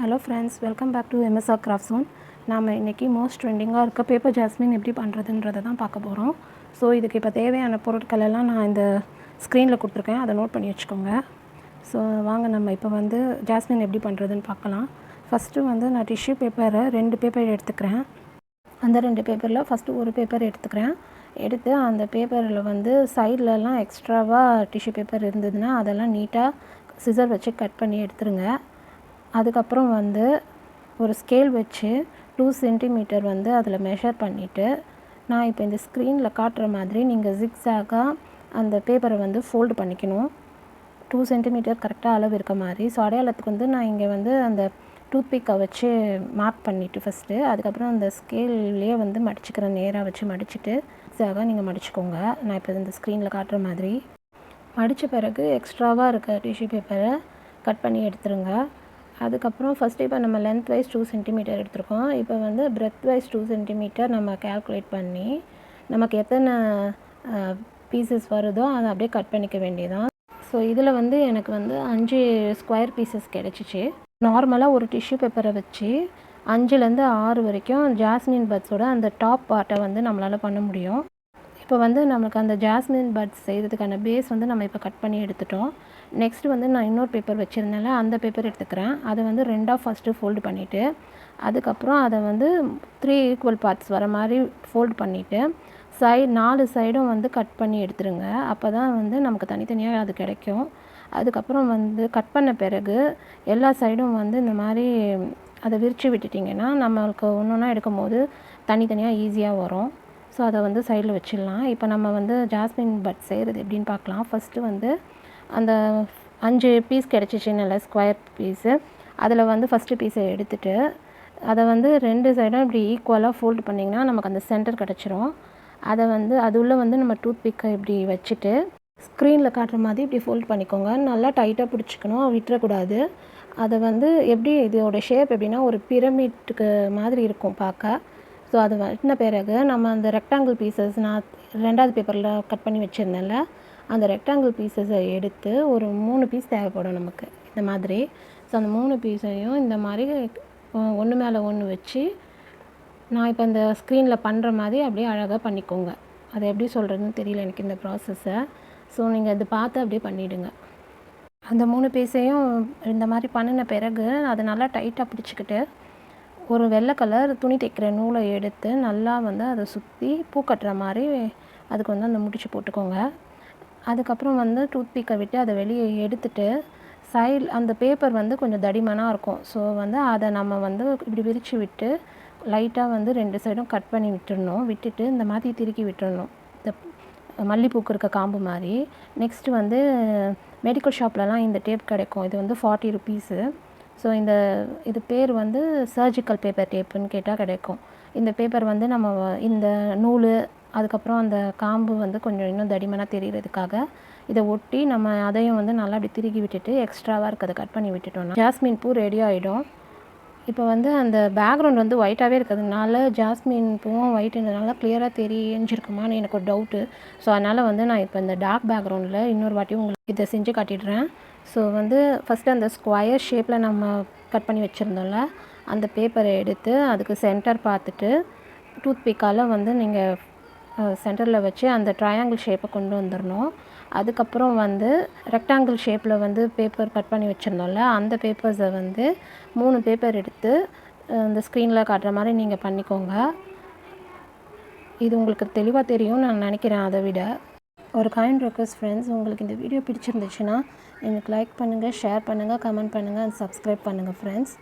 Hello friends welcome back to MSR craft zone. நாம் இன்றைக்கி most ட்ரெண்டிங்காக இருக்க பேப்பர் ஜாஸ்மின் எப்படி பண்ணுறதுன்றதை தான் பார்க்க போகிறோம் ஸோ இதுக்கு இப்போ தேவையான பொருட்கள் எல்லாம் நான் இந்த ஸ்க்ரீனில் கொடுத்துருக்கேன். அதை நோட் பண்ணி வச்சுக்கோங்க. ஸோ வாங்க நம்ம இப்போ வந்து ஜாஸ்மின் எப்படி பண்ணுறதுன்னு பார்க்கலாம். ஃபஸ்ட்டு வந்து நான் டிஷ்யூ பேப்பரை ரெண்டு பேப்பர் எடுத்துக்கிறேன். அந்த ரெண்டு பேப்பரில் ஃபஸ்ட்டு ஒரு பேப்பர் எடுத்துக்கிறேன். எடுத்து அந்த பேப்பரில் வந்து சைட்லலாம் எக்ஸ்ட்ராவாக டிஷ்யூ பேப்பர் இருந்ததுன்னா அதெல்லாம் நீட்டாக சிசர் வச்சு கட் பண்ணி எடுத்துருங்க. அதுக்கப்புறம் வந்து ஒரு ஸ்கேல் வச்சு டூ சென்டிமீட்டர் வந்து அதில் மெஷர் பண்ணிவிட்டு நான் இப்போ இந்த ஸ்க்ரீனில் காட்டுற மாதிரி நீங்கள் ஜிக்ஸாகாக அந்த பேப்பரை வந்து ஃபோல்டு பண்ணிக்கணும். டூ சென்டிமீட்டர் கரெக்டாக அளவு இருக்க மாதிரி. ஸோ அடையாளத்துக்கு வந்து நான் இங்கே வந்து அந்த டூத்பிக்கை வச்சு மார்க் பண்ணிவிட்டு ஃபஸ்ட்டு அதுக்கப்புறம் அந்த ஸ்கேல்லையே வந்து மடிச்சுக்கிறேன் நேராக வச்சு மடிச்சுட்டு ஜிக்ஸாகாக நீங்கள் மடிச்சுக்கோங்க. நான் இப்போ இந்த ஸ்க்ரீனில் காட்டுற மாதிரி. மடித்த பிறகு எக்ஸ்ட்ராவாக இருக்க டிஷ்யூ பேப்பரை கட் பண்ணி எடுத்துருங்க. அதுக்கப்புறம் ஃபஸ்ட்டு இப்போ நம்ம லென்த் வைஸ் டூ சென்டிமீட்டர் எடுத்திருக்கோம். இப்போ வந்து பிரெத் வைஸ் டூ சென்டிமீட்டர் நம்ம கேல்குலேட் பண்ணி நமக்கு எத்தனை பீசஸ் வருதோ அதை அப்படியே கட் பண்ணிக்க வேண்டியதான் ஸோ இதில் வந்து எனக்கு வந்து அஞ்சு ஸ்கொயர் பீசஸ் கிடச்சிச்சு. நார்மலாக ஒரு டிஷ்யூ பேப்பரை வச்சு அஞ்சுலேருந்து ஆறு வரைக்கும் ஜாஸ்மின் பட்ஸோட அந்த டாப் பார்ட்டை வந்து நம்மளால் பண்ண முடியும். இப்போ வந்து நமக்கு அந்த ஜாஸ்மின் பட்ஸ் செய்கிறதுக்கான பேஸ் வந்து நம்ம இப்போ கட் பண்ணி எடுத்துட்டோம். நெக்ஸ்ட் வந்து நான் இன்னொரு பேப்பர் வச்சுருந்தேன்ல அந்த பேப்பர் எடுத்துக்கிறேன். அதை வந்து ரெண்டாக ஃபஸ்ட்டு ஃபோல்டு பண்ணிவிட்டு அதுக்கப்புறம் அதை வந்து த்ரீ ஈக்குவல் பார்ட்ஸ் வர மாதிரி ஃபோல்டு பண்ணிவிட்டு சைடு நாலு சைடும் வந்து கட் பண்ணி எடுத்துருங்க. அப்போ தான் வந்து நமக்கு தனித்தனியாக அது கிடைக்கும். அதுக்கப்புறம் வந்து கட் பண்ண பிறகு எல்லா சைடும் வந்து இந்த மாதிரி அதை விரித்து விட்டுட்டிங்கன்னா நம்மளுக்கு ஒன்று ஒன்றா எடுக்கும் போது தனித்தனியாக ஈஸியாக வரும். ஸோ அதை வந்து சைடில் வச்சிடலாம். இப்போ நம்ம வந்து ஜாஸ்மின் பட் செய்கிறது எப்படின்னு பார்க்கலாம். ஃபஸ்ட்டு வந்து அந்த அஞ்சு பீஸ் கிடச்சிச்சின்னு ஸ்கொயர் பீஸு அதில் வந்து ஃபஸ்ட்டு பீஸை எடுத்துட்டு அதை வந்து ரெண்டு சைடும் இப்படி ஈக்குவலாக ஃபோல்டு பண்ணிங்கன்னா நமக்கு அந்த சென்டர் கிடச்சிரும். அதை வந்து அது உள்ளே வந்து நம்ம டூத் பிக்கை இப்படி வச்சுட்டு ஸ்க்ரீனில் காட்டுற மாதிரி இப்படி ஃபோல்ட் பண்ணிக்கோங்க. நல்லா டைட்டாக பிடிச்சிக்கணும் விட்டுறக்கூடாது. அதை வந்து எப்படி இதோட ஷேப் எப்படின்னா ஒரு பிரமிட்டுக்கு மாதிரி இருக்கும் பார்க்க. ஸோ அது வட்டின பிறகு நம்ம அந்த ரெக்டாங்கிள் பீசஸ் நான் ரெண்டாவது பேப்பரில் கட் பண்ணி வச்சுருந்தேன்ல அந்த ரெக்டாங்கிள் பீசஸை எடுத்து ஒரு மூணு பீஸ் தேவைப்படும் நமக்கு. இந்த மாதிரி. ஸோ அந்த மூணு பீஸையும் இந்த மாதிரி ஒன்று மேலே ஒன்று வச்சு நான் இப்போ இந்த ஸ்க்ரீனில் பண்ணுற மாதிரி அப்படியே அழகாக பண்ணிக்கோங்க. அது எப்படி சொல்கிறதுன்னு தெரியல எனக்கு இந்த ப்ராசஸை ஸோ நீங்கள் அது பார்த்து அப்படியே பண்ணிவிடுங்க அந்த மூணு பீஸையும் இந்த மாதிரி பண்ணின பிறகு அதை நல்லா டைட்டாக பிடிச்சிக்கிட்டு ஒரு வெள்ளை கலர் துணி தைக்கிற நூலை எடுத்து நல்லா வந்து அதை சுற்றி பூ கட்டுற மாதிரி அதுக்கு வந்து அந்த முடிச்சு போட்டுக்கோங்க. அதுக்கப்புறம் வந்து டூத் பிக்கை விட்டு அதை வெளியே எடுத்துட்டு சைடு அந்த பேப்பர் வந்து கொஞ்சம் தடிமனாக இருக்கும். ஸோ வந்து அதை நம்ம வந்து இப்படி விரித்து விட்டு லைட்டாக வந்து ரெண்டு சைடும் கட் பண்ணி விட்டுடணும் விட்டுட்டு இந்த மாதிரி திருக்கி விட்டுடணும் இந்த மல்லிப்பூக்கு இருக்க காம்பு மாதிரி. நெக்ஸ்ட்டு வந்து மெடிக்கல் ஷாப்லலாம் இந்த டேப் கிடைக்கும். இது வந்து ஃபார்ட்டி ருபீஸு ஸோ இந்த இது பேர் வந்து சர்ஜிக்கல் பேப்பர் டேப்புன்னு கேட்டால் கிடைக்கும். இந்த பேப்பர் வந்து நம்ம இந்த நூல் அதுக்கப்புறம் அந்த காம்பு வந்து கொஞ்சம் இன்னும் தடிமனாக தெரிகிறதுக்காக இதை ஒட்டி நம்ம அதையும் வந்து நல்லா அப்படி திருகி விட்டுட்டு எக்ஸ்ட்ராவாக இருக்கிறத கட் பண்ணி விட்டுட்டோம்னா ஜாஸ்மின் பூ ரெடி ஆகிடும் இப்போ வந்து அந்த பேக்ரவுண்ட் வந்து ஒயிட்டாகவே இருக்கிறதுனால ஜாஸ்மின் பூவும் ஒயிட்டுன்றதுனால கிளியராக தெரிஞ்சிருக்குமான்னு எனக்கு ஒரு டவுட்டு ஸோ அதனால் வந்து நான் இப்போ இந்த டார்க் பேக்ரவுண்டில் இன்னொரு வாட்டி உங்களுக்கு இதை செஞ்சு காட்டிடுறேன். ஸோ வந்து ஃபஸ்ட்டு அந்த ஸ்கொயர் ஷேப்பில் நம்ம கட் பண்ணி வச்சுருந்தோம்ல அந்த பேப்பரை எடுத்து அதுக்கு சென்டர் பார்த்துட்டு டூத் பிக்கால் வந்து நீங்கள் சென்டரில் வச்சு அந்த ட்ரையாங்கிள் ஷேப்பை கொண்டு வந்துடணும் அதுக்கப்புறம் வந்து ரெக்டாங்கிள் ஷேப்பில் வந்து பேப்பர் கட் பண்ணி வச்சுருந்தோம்ல அந்த பேப்பர்ஸை வந்து மூணு பேப்பர் எடுத்து இந்த ஸ்க்ரீனில் காட்டுற மாதிரி நீங்கள் பண்ணிக்கோங்க. இது உங்களுக்கு தெளிவாக தெரியும் நான் நினைக்கிறேன் அதை விட. ஒரு கைண்ட் ரெக்வஸ்ட் ஃப்ரெண்ட்ஸ் உங்களுக்கு இந்த வீடியோ பிடிச்சிருந்துச்சுன்னா எனக்கு லைக் பண்ணுங்கள் ஷேர் பண்ணுங்கள் கமெண்ட் பண்ணுங்கள் அண்ட் சப்ஸ்கிரைப் பண்ணுங்கள் ஃப்ரெண்ட்ஸ்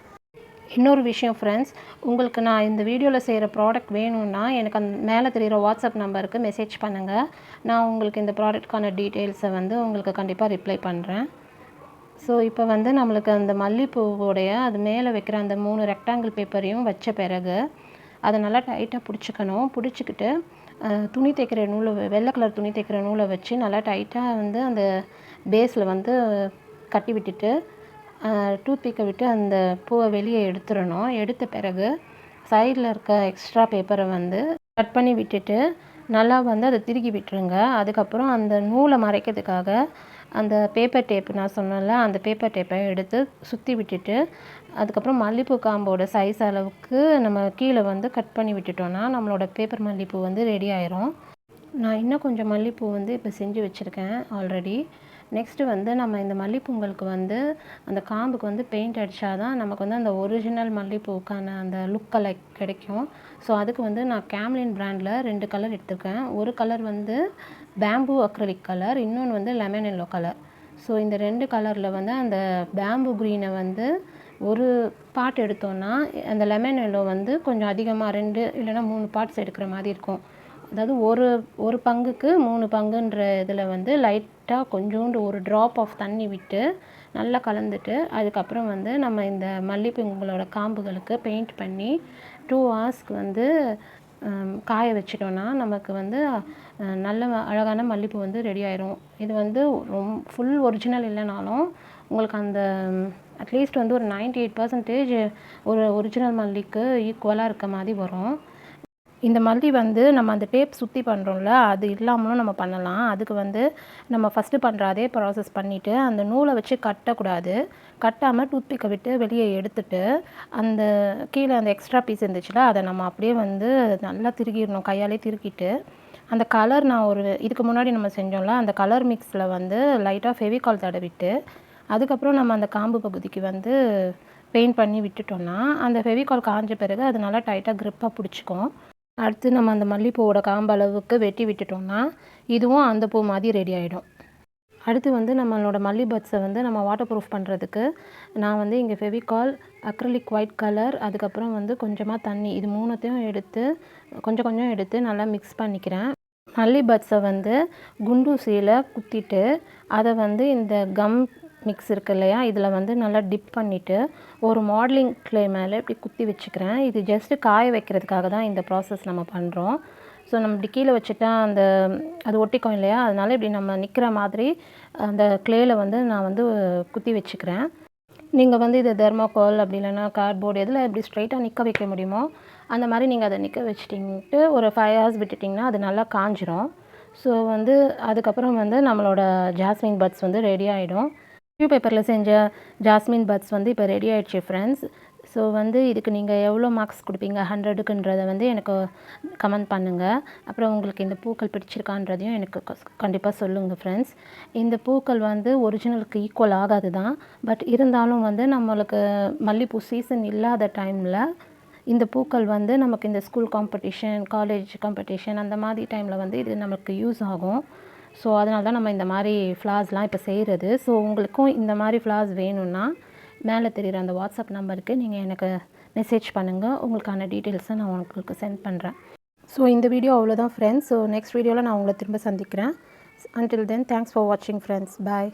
இன்னொரு விஷயம் ஃப்ரெண்ட்ஸ் உங்களுக்கு நான் இந்த வீடியோவில் செய்கிற ப்ராடக்ட் வேணும்னா எனக்கு அந்த மேலே தெரிகிற வாட்ஸ்அப் நம்பருக்கு மெசேஜ் பண்ணுங்கள் நான் உங்களுக்கு இந்த ப்ராடக்ட்கான டீட்டெயில்ஸை வந்து உங்களுக்கு கண்டிப்பாக ரிப்ளை பண்ணுறேன் ஸோ இப்போ வந்து நம்மளுக்கு அந்த மல்லிகைப்பூவோடைய அது மேலே வைக்கிற அந்த மூணு ரெக்டாங்கிள் பேப்பரையும் வச்ச பிறகு அதை நல்லா டைட்டாக பிடிச்சிக்கணும். பிடிச்சிக்கிட்டு துணி தைக்கிற நூலை வெள்ளை கலர் துணி தைக்கிற நூலை வச்சு நல்லா டைட்டாக வந்து அந்த பேஸில் வந்து கட்டி விட்டுட்டு டூத்பிக்கை விட்டு அந்த பூவை வெளியே எடுத்துடணும். எடுத்த பிறகு சைடில் இருக்க எக்ஸ்ட்ரா பேப்பரை வந்து கட் பண்ணி விட்டுட்டு நல்லா வந்து அதை திருகி விட்டுருங்க. அதுக்கப்புறம் அந்த நூலை மறைக்கிறதுக்காக அந்த பேப்பர் டேப் நான் சொன்னேன்ல அந்த பேப்பர் டேப்பை எடுத்து சுற்றி விட்டுட்டு அதுக்கப்புறம் மல்லிப்பூ காம்போட சைஸ் அளவுக்கு நம்ம கீழே வந்து கட் பண்ணி விட்டுட்டோன்னா நம்மளோட பேப்பர் மல்லிப்பூ வந்து ரெடி ஆயிரும். நான் இன்னும் கொஞ்சம் மல்லிப்பூ வந்து இப்போ செஞ்சு வச்சுருக்கேன் ஆல்ரெடி நெக்ஸ்ட்டு வந்து நம்ம இந்த மல்லிப்பூங்களுக்கு வந்து அந்த காம்புக்கு வந்து பெயிண்ட் அடித்தா தான் நமக்கு வந்து அந்த ஒரிஜினல் மல்லிப்பூக்கான அந்த லுக் கலர் கிடைக்கும். ஸோ அதுக்கு வந்து நான் கேம்லின் பிராண்டில் ரெண்டு கலர் எடுத்திருக்கேன். ஒரு கலர் வந்து பேம்பூ அக்ரலிக் கலர் இன்னொன்று வந்து லெமன் எல்லோ கலர் ஸோ இந்த ரெண்டு கலரில் வந்து அந்த பேம்பு க்ரீனை வந்து ஒரு பார்ட் எடுத்தோன்னா அந்த லெமன் எல்லோ வந்து கொஞ்சம் அதிகமாக ரெண்டு இல்லைன்னா மூணு பார்ட்ஸ் எடுக்கிற மாதிரி இருக்கும். அதாவது ஒரு ஒரு பங்குக்கு மூணு பங்குன்ற இதில் வந்து லைட்டாக கொஞ்சோண்டு ஒரு ட்ராப் ஆஃப் தண்ணி விட்டு நல்லா கலந்துட்டு அதுக்கப்புறம் வந்து நம்ம இந்த மல்லிப்பூங்களோட காம்புகளுக்கு பெயிண்ட் பண்ணி டூ ஹவர்ஸ்க்கு வந்து காய வச்சிட்டோன்னா நமக்கு வந்து நல்ல அழகான மல்லிப்பூ வந்து ரெடி ஆயிரும். இது வந்து ரொம் ஃபுல் ஒரிஜினல் இல்லைனாலும் உங்களுக்கு அந்த அட்லீஸ்ட் வந்து ஒரு நைன்டி எயிட் பர்சன்டேஜ் ஒரு ஒரிஜினல் மல்லிக்கு ஈக்குவலாக இருக்க மாதிரி வரும். இந்த மல்லி வந்து நம்ம அந்த டேப் சுற்றி பண்ணுறோம்ல அது இல்லாமலும் நம்ம பண்ணலாம். அதுக்கு வந்து நம்ம ஃபஸ்ட்டு பண்ணுற அதே ப்ராசஸ் பண்ணிவிட்டு அந்த நூலை வச்சு கட்டக்கூடாது. கட்டாமல் டூத்பிக்கை விட்டு வெளியே எடுத்துட்டு அந்த கீழே அந்த எக்ஸ்ட்ரா பீஸ் இருந்துச்சுல அதை நம்ம அப்படியே வந்து நல்லா திருகிடணும் கையாலே திருக்கிட்டு. அந்த கலர் நான் ஒரு இதுக்கு முன்னாடி நம்ம செஞ்சோம்ல அந்த கலர் மிக்ஸில் வந்து லைட்டாக ஃபெவிகால் தடவிட்டு அதுக்கப்புறம் நம்ம அந்த காம்பு பகுதிக்கு வந்து பெயிண்ட் பண்ணி விட்டுட்டோம்னா அந்த ஃபெவிகால் காஞ்ச பிறகு அது நல்லா டைட்டாக க்ரிப்பாக பிடிச்சிக்கும். அடுத்து நம்ம அந்த மல்லிப்பூவோட காம்பு அளவுக்கு வெட்டி விட்டுட்டோம்னா இதுவும் அந்த பூ மாதிரி ரெடி ஆகிடும் அடுத்து வந்து நம்மளோட மல்லி பட்ஸை வந்து நம்ம வாட்டர் ப்ரூஃப் பண்ணுறதுக்கு நான் வந்து இங்கே ஃபெவிகால் அக்ரலிக் ஒயிட் கலர் அதுக்கப்புறம் வந்து கொஞ்சமாக தண்ணி இது மூணுத்தையும் எடுத்து கொஞ்சம் கொஞ்சம் எடுத்து நல்லா மிக்ஸ் பண்ணிக்கிறேன். மல்லி பட்ஸை வந்து குண்டூசியில் குத்திட்டு அதை வந்து இந்த கம் மிக்ஸ் இருக்கு இல்லையா? இதில் வந்து நல்லா டிப் பண்ணிவிட்டு ஒரு மாடலிங் க்ளே மேலே இப்படி குத்தி வச்சுக்கிறேன். இது ஜஸ்ட்டு காய வைக்கிறதுக்காக தான் இந்த ப்ராசஸ் நம்ம பண்ணுறோம் ஸோ நம்ம இப்படி கீழே வச்சுட்டா அந்த அது ஒட்டிக்கும் இல்லையா? அதனால் இப்படி நம்ம நிற்கிற மாதிரி அந்த க்ளேயில் வந்து நான் வந்து குத்தி வச்சுக்கிறேன். நீங்கள் வந்து இது தெர்மாக்கோல் அப்படி இல்லைன்னா கார்ட்போர்டு எதில் எப்படி ஸ்ட்ரைட்டாக நிற்க வைக்க முடியுமோ அந்த மாதிரி நீங்கள் அதை நிற்க வச்சிட்டிங்கட்டு ஒரு ஃபைவ் ஹவர்ஸ் விட்டுட்டிங்கன்னா அது நல்லா காஞ்சிரும். ஸோ வந்து அதுக்கப்புறம் வந்து நம்மளோட ஜாஸ்மின் பட்ஸ் வந்து ரெடி ஆகிடும் டிஷ்யூ பேப்பரில் செஞ்ச ஜாஸ்மின் பட்ஸ் வந்து இப்போ ரெடி ஆகிடுச்சு ஃப்ரெண்ட்ஸ் ஸோ வந்து இதுக்கு நீங்கள் எவ்வளோ மார்க்ஸ் கொடுப்பீங்க? ஹண்ட்ரடுக்குன்றதை வந்து எனக்கு கமெண்ட் பண்ணுங்கள் அப்புறம் உங்களுக்கு இந்த பூக்கள் பிடிச்சிருக்கான்றதையும் எனக்கு கண்டிப்பாக சொல்லுங்கள் ஃப்ரெண்ட்ஸ் இந்த பூக்கள் வந்து ஒரிஜினலுக்கு ஈக்குவல் ஆகாது தான் பட் இருந்தாலும் வந்து நம்மளுக்கு மல்லிகைப்பூ சீசன் இல்லாத டைமில் இந்த பூக்கள் வந்து நமக்கு இந்த ஸ்கூல் காம்படிஷன் காலேஜ் காம்படிஷன் அந்த மாதிரி டைமில் வந்து இது நமக்கு யூஸ் ஆகும். ஸோ அதனால தான் நம்ம இந்த மாதிரி ஃப்ளார்ஸ்லாம் இப்போ செய்கிறது ஸோ உங்களுக்கும் இந்த மாதிரி ஃப்ளார்ஸ் வேணும்னா மேலே தெரிகிற அந்த வாட்ஸ்அப் நம்பருக்கு நீங்கள் எனக்கு மெசேஜ் பண்ணுங்கள் உங்களுக்கான டீட்டெயில்ஸை நான் உங்களுக்கு சென்ட் பண்ணுறேன் ஸோ இந்த வீடியோ அவ்வளோதான் ஃப்ரெண்ட்ஸ் ஸோ நெக்ஸ்ட் வீடியோவில் நான் உங்களை திரும்ப சந்திக்கிறேன். அன்டில் தென் தேங்க்ஸ் ஃபார் வாட்சிங் ஃப்ரெண்ட்ஸ் பாய்